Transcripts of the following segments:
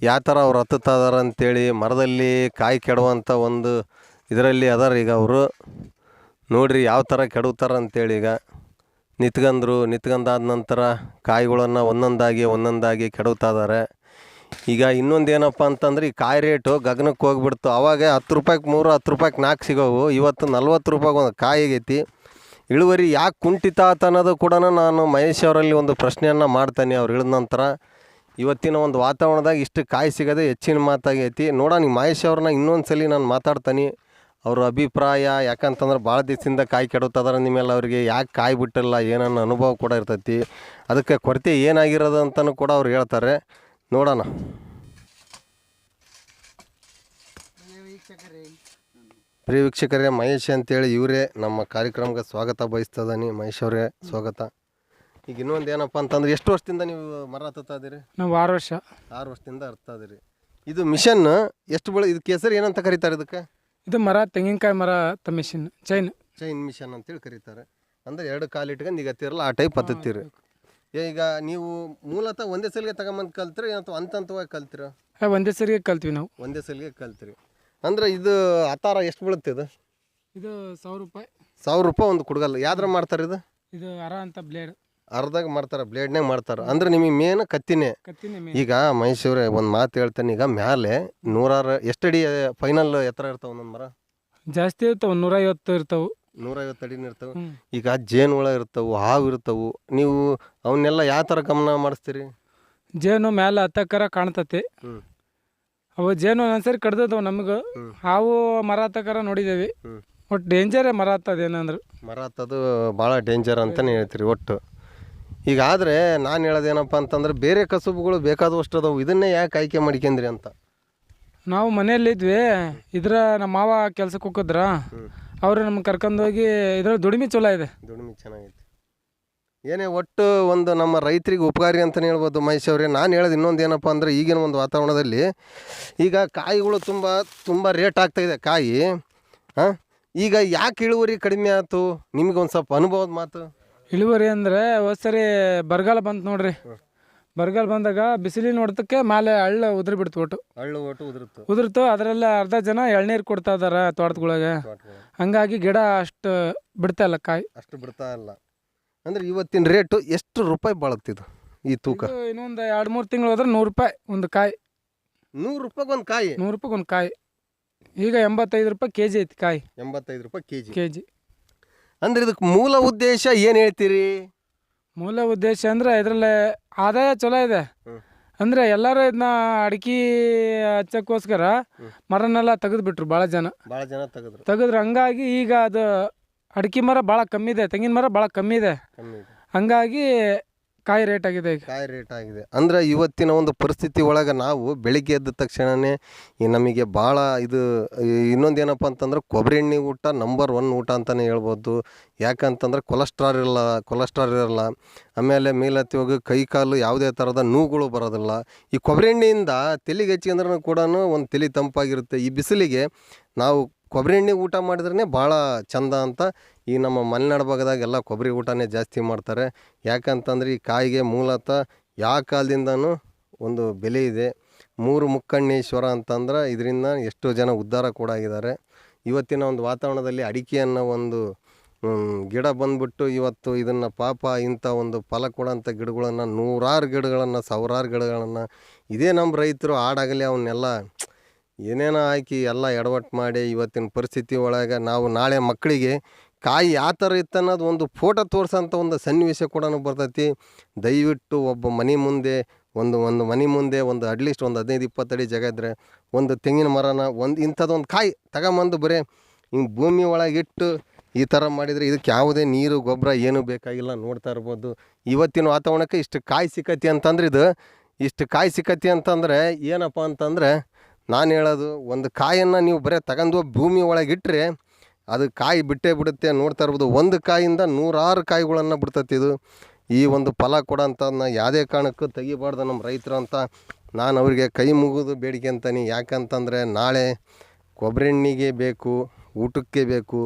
ಯಾವ ಥರ ಅವ್ರು ಹತ್ತುತ್ತಿದಾರ ಅಂತೇಳಿ ಮರದಲ್ಲಿ ಕಾಯಿ ಕೆಡುವಂಥ ಒಂದು ಇದರಲ್ಲಿ ಅದಾರ ಈಗ ಅವರು. ನೋಡಿರಿ ಯಾವ ಥರ ಕೆಡುತ್ತಾರ ಅಂತೇಳಿ ಈಗ. ನಿತ್ಕಂದ್ರು ನಿತ್ಕಂದಾದ ನಂತರ ಕಾಯಿಗಳನ್ನು ಒಂದೊಂದಾಗಿ ಒಂದೊಂದಾಗಿ ಕೆಡುತ್ತಾ ಇದ್ದಾರೆ ಈಗ ಇನ್ನೊಂದು ಏನಪ್ಪ ಅಂತಂದ್ರೆ ಈ ಕಾಯಿ ರೇಟು ಗಗನಕ್ಕೆ ಹೋಗ್ಬಿಡ್ತು. ಅವಾಗ ಹತ್ತು ರೂಪಾಯಿಗೆ ಮೂರು, ಹತ್ತು ರೂಪಾಯಿಗೆ ನಾಲ್ಕು ಸಿಗೋವು. ಇವತ್ತು ನಲ್ವತ್ತು ರೂಪಾಯಿಗೆ ಒಂದು ಕಾಯಿ ಆಗೈತಿ. ಇಳುವರಿ ಯಾಕೆ ಕುಂಠಿತ ಆತ ಅನ್ನೋದು ಕೂಡ ನಾನು ಮಹೇಶ್ ಅವರಲ್ಲಿ ಒಂದು ಪ್ರಶ್ನೆಯನ್ನು ಮಾಡ್ತೇನೆ ಅವ್ರು ಇಳಿದ ನಂತರ. ಇವತ್ತಿನ ಒಂದು ವಾತಾವರಣದಾಗ ಇಷ್ಟು ಕಾಯಿ ಸಿಗೋದೇ ಹೆಚ್ಚಿನ ಮಾತಾಗೈತಿ ನೋಡ ನೀವು ಮಹೇಶ್ ಅವ್ರನ್ನ ಇನ್ನೊಂದು ಸಲ ನಾನು ಮಾತಾಡ್ತೀನಿ. ಅವ್ರ ಅಭಿಪ್ರಾಯ ಯಾಕಂತಂದ್ರೆ ಭಾಳ ದಿವಸದಿಂದ ಕಾಯಿ ಕೆಡುತ್ತದಾರ ನಿಮ್ಮೆಲ್ಲ ಅವರಿಗೆ. ಯಾಕೆ ಕಾಯಿ ಬಿಟ್ಟಿಲ್ಲ ಏನನ್ನ ಅನುಭವ ಕೂಡ ಇರ್ತೈತಿ. ಅದಕ್ಕೆ ಕೊರತೆ ಏನಾಗಿರೋದು ಅಂತಲೂ ಕೂಡ ಅವ್ರು ಹೇಳ್ತಾರೆ. ನೋಡೋಣ. ಪ್ರಿಯ ವೀಕ್ಷಕರೇ ಮಹೇಶ್ ಅಂತೇಳಿ ಇವರೇ ನಮ್ಮ ಕಾರ್ಯಕ್ರಮಕ್ಕೆ ಸ್ವಾಗತ ಬಯಸ್ತದಾನಿ ಮಹೇಶ್ ಅವರೇ ಸ್ವಾಗತ. ಈಗ ಇನ್ನೊಂದು ಏನಪ್ಪ ಅಂತಂದ್ರೆ ಎಷ್ಟು ವರ್ಷದಿಂದ ನೀವು ಮರ ಹತ್ತುತ್ತಾ ಇದೀರಿ ನಾವು ಆರು ವರ್ಷ. ಆರು ವರ್ಷದಿಂದ ಹತ್ತಾ ಇದೀರಿ ಇದು ಮಿಷನ್ ಎಷ್ಟು ಬೆಳೆ ಇದಕ್ಕೆ ಹೆಸರು ಏನಂತ ಕರೀತಾರೆ ಇದಕ್ಕೆ? ಇದು ಮರ ತೆಂಗಿನಕಾಯಿ ಮರ ತ ಮಿಷಿನ್ ಚೈನ್ ಚೈನ್ ಮಿಷನ್ ಅಂತೇಳಿ ಕರೀತಾರೆ. ಅಂದ್ರೆ ಎರಡು ಕಾಲು ಇಟ್ಕೊಂಡು ಈಗ ಹತ್ತಿರಲ್ಲ ಆ ಟೈಪ್ ಹತ್ತುತ್ತೀರಿ. ಈಗ ನೀವು ಮೂಲತಃ ಒಂದೇ ಸಲಿಗೆ ತಗೊಂಬಂದು ಕಲ್ತಿರಿ ಅಥವಾ ಹಂತ ಹಂತವಾಗಿ ಕಲ್ತಿರ ಒಂದೇ ಸರಿಗೆ ಕಲ್ತೀವಿ ನಾವು. ಒಂದೇ ಸಲಿಗೆ ಕಲ್ತಿರಿ. ಅಂದ್ರೆ ಇದು ಹತ್ತಾರ ಎಷ್ಟು ಬೀಳುತ್ತೆ ಇದು? ಇದು ಸಾವಿರ ರೂಪಾಯಿ. ಸಾವಿರ ರೂಪಾಯಿ ಒಂದು ಕುಡ್ಗಲ್ಲ. ಯಾವ್ದ್ರ ಮಾಡ್ತಾರೆ ಇದು? ಇದು ಅರ ಅಂತ ಬ್ಲೇಡ್ ಅರ್ಧಾಗ ಮಾಡ್ತಾರೆ ಬ್ಲೇಡ್ನಾಗ ಮಾಡ್ತಾರೆ. ಅಂದ್ರೆ ನಿಮಗೆ ಮೇನ್ ಕತ್ತಿನೇ. ಈಗ ಮೈಸೂರೇ ಒಂದು ಮಾತು ಹೇಳ್ತೇನೆ ಈಗ ಮ್ಯಾಲೆ ನೂರಾರು ಎಷ್ಟಡಿ ಫೈನಲ್ ಎತ್ತರ ಇರ್ತಾವ ಒಂದೊಂದು ಮರ? ಜಾಸ್ತಿ ಇರ್ತಾವ ನೂರೈವತ್ತು ಇರ್ತಾವೆ. ನೂರೈವತ್ತು ಅಡಿನ ಇರ್ತಾವೆ. ಈಗ ಜೇನು ಹುಳ ಇರ್ತಾವು ಹಾವು ಇರ್ತಾವು ನೀವು ಅವನ್ನೆಲ್ಲ ಯಾವ ಥರ ಗಮನ ಮಾಡಿಸ್ತೀರಿ? ಜೇನು ಮ್ಯಾಲೆ ಹತ್ತಕ್ಕರ ಕಾಣ್ತತಿ. ಹ್ಞೂ ಅವು ಜೇನು ಒಂದ್ಸರಿ ಕಡ್ದದವು ನಮ್ಗೆ. ಹ್ಮ್. ಹಾವು ಮರ ಹತ್ತಕ್ಕರ ನೋಡಿದೇವಿ. ಹ್ಞೂ ಒಟ್ಟು ಡೇಂಜರೇ ಮರ ಹತ್ತದ ಏನಂದ್ರೆ. ಮರ ಹತ್ತದು ಭಾಳ ಡೇಂಜರ್ ಅಂತಲೇ ಹೇಳ್ತೀರಿ ಒಟ್ಟು. ಈಗ ಆದರೆ ನಾನು ಹೇಳೋದೇನಪ್ಪ ಅಂತಂದ್ರೆ ಬೇರೆ ಕಸುಬುಗಳು ಬೇಕಾದಷ್ಟು ಅದಾವು. ಇದನ್ನೇ ಯಾಕೆ ಆಯ್ಕೆ ಮಾಡ್ಕೊಂಡ್ರಿ ಅಂತ? ನಾವು ಮನೆಯಲ್ಲಿದ್ವಿ ಇದ್ರ ನಮ್ಮ ಮಾವ ಕೆಲ್ಸಕ್ಕೆ ಹೋಗಿದ್ರ ಅವರು ನಮ್ಗೆ ಕರ್ಕೊಂಡೋಗಿ ಇದ್ರ ದುಡಿಮೆ ಚಲೋ ಇದೆ. ದುಡಿಮೆ ಚೆನ್ನಾಗಿದೆ ಏನೇ ಒಟ್ಟು ಒಂದು ನಮ್ಮ ರೈತರಿಗೆ ಉಪಕಾರಿ ಅಂತಲೇ ಹೇಳ್ಬೋದು ಮಹೇಶ್ ಅವರೇ. ನಾನು ಹೇಳೋದು ಇನ್ನೊಂದು ಏನಪ್ಪ ಅಂದರೆ ಈಗಿನ ಒಂದು ವಾತಾವರಣದಲ್ಲಿ ಈಗ ಕಾಯಿಗಳು ತುಂಬ ತುಂಬ ರೇಟ್ ಆಗ್ತಾಯಿದೆ ಕಾಯಿ. ಹಾಂ? ಈಗ ಯಾಕೆ ಇಳುವರಿ ಕಡಿಮೆ ಆಯಿತು? ನಿಮ್ಗೆ ಒಂದು ಸ್ವಲ್ಪ ಅನುಭವದ ಮಾತು. ಇಳುವರಿ ಅಂದ್ರೆ ಸರಿ ಬರಗಾಲ ಬಂತು ನೋಡ್ರಿ. ಬರಗಾಲ ಬಂದಾಗ ಬಿಸಿಲಿನ ಹೊಡೆದಕ್ಕೆ ಮಾಲೆ ಹಳ್ಳ ಉದುರಿ ಬಿಡ್ತು ಒಟ್ಟು. ಹಳ್ಳು ಒಟ್ಟು ಉದುರುತ್ತು ಉದುರ್ತು ಅದರಲ್ಲ ಅರ್ಧ ಜನ ಎಳ್ನೀರು ಕೊಡ್ತಾ ಇದಾರ ತೋಟದೊಳಗೆ. ಹಂಗಾಗಿ ಗಿಡ ಅಷ್ಟು ಬಿಡ್ತಾ ಇಲ್ಲ ಕಾಯಿ. ಅಷ್ಟು ಬಿಡ್ತಾ ಇಲ್ಲ. ಅಂದ್ರೆ ಇವತ್ತಿನ ರೇಟು ಎಷ್ಟು ರೂಪಾಯಿ ಬಾಳುತ್ತಿದ್ದು ಈ ತೂಕ? ಇನ್ನೊಂದು ಎರಡು ಮೂರು ತಿಂಗಳು ಹೋದ್ರೆ ನೂರು ರೂಪಾಯಿ ಒಂದು ಕಾಯಿ. ನೂರು ರೂಪಾಯಿಗೆ ಒಂದು ಕಾಯಿ? ನೂರು ರೂಪಾಯಿಗೆ ಒಂದು ಕಾಯಿ. ಈಗ ಎಂಬತ್ತೈದು ರೂಪಾಯಿ ಕೆ ಜಿ ಐತಿ ಕಾಯಿ. ಎಂಬತ್ತೈದು ರೂಪಾಯಿ ಕೆ ಜಿ ಕೆ ಜಿ ಅಂದ್ರೆ ಇದಕ್ಕೆ ಮೂಲ ಉದ್ದೇಶ ಏನು ಹೇಳ್ತೀರಿ? ಮೂಲ ಉದ್ದೇಶ ಅಂದ್ರೆ ಇದರಲ್ಲೇ ಆದಾಯ ಚಲೋ ಇದೆ. ಅಂದ್ರೆ ಎಲ್ಲರೂ ಇದನ್ನ ಅಡಿಕೆ ಹಚ್ಚಕ್ಕೋಸ್ಕರ ಮರನೆಲ್ಲ ತೆಗೆದ್ಬಿಟ್ರು ಬಹಳ ಜನ. ಭಾಳ ಜನ ತೆಗೆದ್ರು. ತೆಗೆದ್ರು. ಹಂಗಾಗಿ ಈಗ ಅದು ಅಡಿಕೆ ಮರ ಭಾಳ ಕಮ್ಮಿ ಇದೆ ತೆಂಗಿನ ಮರ ಭಾಳ ಇದೆ. ಕಮ್ಮಿ ಇದೆ. ಹಂಗಾಗಿ ಕಾಯಿ ರೇಟ್ ಆಗಿದೆ ಕಾಯಿ ರೇಟ್ ಆಗಿದೆ. ಅಂದ್ರೆ ಇವತ್ತಿನ ಒಂದು ಪರಿಸ್ಥಿತಿ ಒಳಗೆ ನಾವು ಬೆಳಿಗ್ಗೆ ಎದ್ದ ತಕ್ಷಣವೇ ಈ ನಮಗೆ ಭಾಳ ಇದು ಇನ್ನೊಂದು ಏನಪ್ಪ ಅಂತಂದ್ರೆ ಕೊಬ್ಬರಿ ಎಣ್ಣೆ ಊಟ ನಂಬರ್ ಒನ್ ಊಟ ಅಂತಲೇ ಹೇಳ್ಬೋದು. ಯಾಕಂತಂದ್ರೆ ಕೊಲೆಸ್ಟ್ರಾಲ್ ಇರಲ್ಲ ಕೊಲೆಸ್ಟ್ರಾಲ್ ಇರಲ್ಲ. ಆಮೇಲೆ ಮೇಲತ್ತಿ ಹೋಗಿ ಕೈ ಕಾಲು ಯಾವುದೇ ಥರದ ನೋವುಗಳು ಬರೋದಿಲ್ಲ. ಈ ಕೊಬ್ಬರಿ ಎಣ್ಣೆಯಿಂದ ತಲೆಗೆ ಹಚ್ಕೊಂಡ್ರೂ ಕೂಡ ಒಂದು ತಲೆ ತಂಪಾಗಿರುತ್ತೆ. ಈ ಬಿಸಿಲಿಗೆ ನಾವು ಕೊಬ್ಬರಿ ಎಣ್ಣೆ ಊಟ ಮಾಡಿದ್ರೇ ಭಾಳ ಚಂದ ಅಂತ. ಈ ನಮ್ಮ ಮಲೆನಾಡು ಭಾಗದಾಗ ಎಲ್ಲ ಕೊಬ್ಬರಿ ಊಟನೇ ಜಾಸ್ತಿ ಮಾಡ್ತಾರೆ. ಯಾಕಂತಂದ್ರೆ ಈ ಕಾಯಿಗೆ ಮೂಲತಃ ಯಾವ ಕಾಲದಿಂದನೂ ಒಂದು ಬೆಲೆ ಇದೆ. ಮೂರು ಮುಕ್ಕಣ್ಣೇಶ್ವರ ಅಂತಂದ್ರೆ ಇದರಿಂದ ಎಷ್ಟೋ ಜನ ಉದ್ಧಾರ ಕೂಡ ಆಗಿದ್ದಾರೆ. ಇವತ್ತಿನ ಒಂದು ವಾತಾವರಣದಲ್ಲಿ ಅಡಿಕೆ ಅನ್ನೋ ಒಂದು ಗಿಡ ಬಂದ್ಬಿಟ್ಟು ಇವತ್ತು ಇದನ್ನು ಪಾಪ ಇಂಥ ಒಂದು ಫಲ ಕೊಡೋಂಥ ಗಿಡಗಳನ್ನು ನೂರಾರು ಗಿಡಗಳನ್ನು, ಸಾವಿರಾರು ಗಿಡಗಳನ್ನು, ಇದೇ ನಮ್ಮ ರೈತರು ಆಡಾಗಲಿ ಅವನ್ನೆಲ್ಲ ಏನೇನೋ ಹಾಕಿ ಎಲ್ಲ ಎಡವಟ್ಟು ಮಾಡಿ ಇವತ್ತಿನ ಪರಿಸ್ಥಿತಿ ಒಳಗೆ ನಾವು ನಾಳೆ ಮಕ್ಕಳಿಗೆ ಕಾಯಿ ಯಾವ ಥರ ಇತ್ತು ಅನ್ನೋದು ಒಂದು ಫೋಟೋ ತೋರ್ಸೋಂಥ ಒಂದು ಸನ್ನಿವೇಶ ಕೂಡ ಬರ್ತೈತಿ. ದಯವಿಟ್ಟು ಒಬ್ಬ ಮನೆ ಮುಂದೆ ಒಂದು ಒಂದು ಮನೆ ಮುಂದೆ ಒಂದು ಅಟ್ಲೀಸ್ಟ್ ಒಂದು ಹದಿನೈದು, ಇಪ್ಪತ್ತು ಅಡಿ ಜಾಗ ಇದ್ದರೆ ಒಂದು ತೆಂಗಿನ ಮರನ ಒಂದು ಇಂಥದ್ದೊಂದು ಕಾಯಿ ತಗೊಂಬಂದು ಬರೀ ಹಿಂಗೆ ಭೂಮಿ ಒಳಗಿಟ್ಟು ಈ ಥರ ಮಾಡಿದರೆ ಇದಕ್ಕೆ ಯಾವುದೇ ನೀರು, ಗೊಬ್ಬರ ಏನೂ ಬೇಕಾಗಿಲ್ಲ ನೋಡ್ತಾ ಇರ್ಬೋದು. ಇವತ್ತಿನ ವಾತಾವರಣಕ್ಕೆ ಇಷ್ಟು ಕಾಯಿ ಸಿಕ್ಕತಿ ಅಂತಂದ್ರೆ ಇದು, ಇಷ್ಟು ಕಾಯಿ ಸಿಕ್ಕತಿ ಅಂತಂದರೆ ಏನಪ್ಪ ಅಂತಂದರೆ ನಾನು ಹೇಳೋದು, ಒಂದು ಕಾಯನ್ನು ನೀವು ಬರೀ ತಗೊಂಡು ಭೂಮಿ ಒಳಗಿಟ್ಟರೆ ಅದು ಕಾಯಿ ಬಿಟ್ಟೇ ಬಿಡುತ್ತೆ ನೋಡ್ತಾ ಇರ್ಬೋದು. ಒಂದು ಕಾಯಿಂದ ನೂರಾರು ಕಾಯಿಗಳನ್ನು ಬಿಡ್ತೈತಿ ಇದು. ಈ ಒಂದು ಫಲ ಕೊಡೋಂಥದ್ದನ್ನ ಯಾವುದೇ ಕಾರಣಕ್ಕೂ ತೆಗಿಬಾರ್ದು ನಮ್ಮ ರೈತರು ಅಂತ. ನಾನು ಅವರಿಗೆ ಕೈ ಮುಗಿದು ಬೇಡಿಕೆ ಅಂತಾನೆ. ಯಾಕಂತಂದರೆ ನಾಳೆ ಕೊಬ್ಬರಿ ಎಣ್ಣೆಗೆ ಬೇಕು, ಊಟಕ್ಕೆ ಬೇಕು,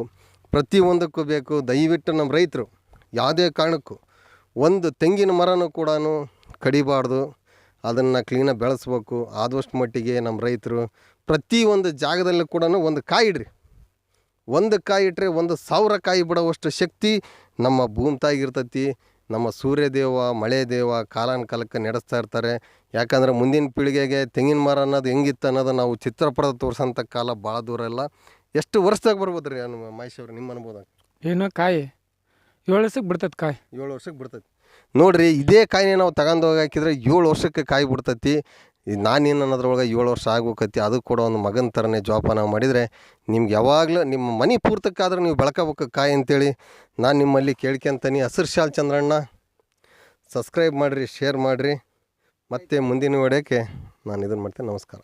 ಪ್ರತಿಯೊಂದಕ್ಕೂ ಬೇಕು. ದಯವಿಟ್ಟು ನಮ್ಮ ರೈತರು ಯಾವುದೇ ಕಾರಣಕ್ಕೂ ಒಂದು ತೆಂಗಿನ ಮರನೂ ಕೂಡ ಕಡಿಬಾರ್ದು. ಅದನ್ನು ಕ್ಲೀನಾಗಿ ಬೆಳೆಸ್ಬೇಕು. ಆದಷ್ಟು ಮಟ್ಟಿಗೆ ನಮ್ಮ ರೈತರು ಪ್ರತಿಯೊಂದು ಜಾಗದಲ್ಲೂ ಕೂಡ ಒಂದು ಕಾಯಿ ಇಡ್ರಿ. ಒಂದು ಕಾಯಿ ಇಟ್ಟರೆ ಒಂದು ಸಾವಿರ ಕಾಯಿ ಬಿಡೋವಷ್ಟು ಶಕ್ತಿ ನಮ್ಮ ಭೂಮಿ ತಾಗಿರ್ತೈತಿ. ನಮ್ಮ ಸೂರ್ಯದೇವ ಮಳೆ ದೇವ ಕಾಲಾನುಕಾಲಕ್ಕೆ ನಡೆಸ್ತಾ ಇರ್ತಾರೆ. ಯಾಕಂದ್ರೆ ಮುಂದಿನ ಪೀಳಿಗೆಗೆ ತೆಂಗಿನ ಮರ ಅನ್ನೋದು ಹೆಂಗಿತ್ತು ಅನ್ನೋದು ನಾವು ಚಿತ್ರಪಟದ ತೋರಿಸೋಂಥ ಕಾಲ ಭಾಳ ದೂರ ಇಲ್ಲ. ಎಷ್ಟು ವರ್ಷದಾಗ ಬರ್ಬೋದು ರೀ ನಮ್ಮ ಮಹೇಶ್ ನಿಮ್ಮ ಅನ್ಬೋದಾಗ ಏನು ಕಾಯಿ. ಏಳು ವರ್ಷಕ್ಕೆ ಬಿಡ್ತೈತೆ ಕಾಯಿ. ಏಳು ವರ್ಷಕ್ಕೆ ಬಿಡ್ತೈತಿ ನೋಡ್ರಿ, ಇದೇ ಕಾಯಿನೇ ನಾವು ತಗೊಂಡು ಹೋಗಿ ಹಾಕಿದ್ರೆ ಏಳು ವರ್ಷಕ್ಕೆ ಕಾಯಿ ಬಿಡ್ತೈತಿ. ನಾನೇನು ಅನ್ನೋದ್ರೊಳಗೆ ಏಳು ವರ್ಷ ಆಗೋಕತಿ ಅದು ಕೂಡ ಒಂದು ಮಗನ ಥರನೇ ಜೋಪಾನ ಮಾಡಿದರೆ ನಿಮ್ಗೆ ಯಾವಾಗಲೂ ನಿಮ್ಮ ಮನೆ ಪೂರ್ತಕ್ಕಾದ್ರೆ ನೀವು ಬೆಳ್ಕೋಬೇಕು ಕಾಯಿ ಅಂತೇಳಿ ನಾನು ನಿಮ್ಮಲ್ಲಿ ಕೇಳ್ಕೊಂತೀನಿ. ಹಸಿರು ಶಾಲ್ ಚಂದ್ರಣ್ಣ ಸಬ್ಸ್ಕ್ರೈಬ್ ಮಾಡಿರಿ ಶೇರ್ ಮಾಡಿರಿ. ಮತ್ತೆ ಮುಂದಿನ ವಿಡಿಯೋಕ್ಕೆ ನಾನು ಇದನ್ನು ಮಾಡ್ತೇನೆ. ನಮಸ್ಕಾರ.